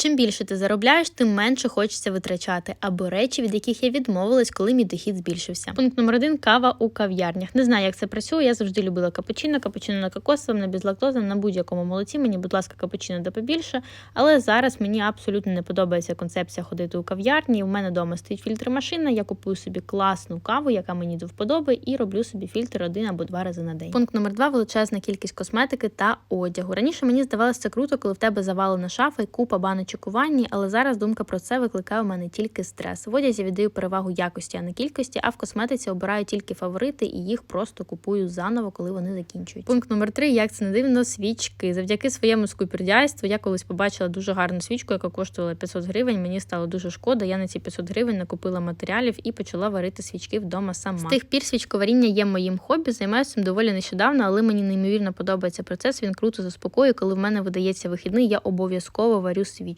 Чим більше ти заробляєш, тим менше хочеться витрачати, або речі, від яких я відмовилась, коли мій дохід збільшився. Пункт номер один кава у кав'ярнях. Не знаю, як це працює. Я завжди любила капучино, капучино на кокосовому, на безлактозовому, на будь-якому молоці. Мені, будь ласка, капучино да побільше. Але зараз мені абсолютно не подобається концепція ходити у кав'ярні. У мене вдома стоїть фільтр машина. Я купую собі класну каву, яка мені до вподоби, і роблю собі фільтр один або два рази на день. Пункт номер два величезна кількість косметики та одягу. Раніше мені здавалося це круто, коли в тебе завалена шафа і купа баночок у але зараз думка про це викликає у мене тільки стрес. В одязі віддаю перевагу якості, а не кількості, а в косметиці обираю тільки фаворити і їх просто купую заново, коли вони закінчують. Пункт номер три, як це не дивно, свічки. Завдяки своєму скупердяйству я колись побачила дуже гарну свічку, яка коштувала 500 гривень. Мені стало дуже шкода. Я на ці 500 гривень накупила матеріалів і почала варити свічки вдома сама. З тих пір свічковаріння є моїм хобі. Займаюся доволі нещодавно, але мені неймовірно подобається процес. Він круто заспокоює. Коли в мене видається вихідний, я обов'язково варю свічку.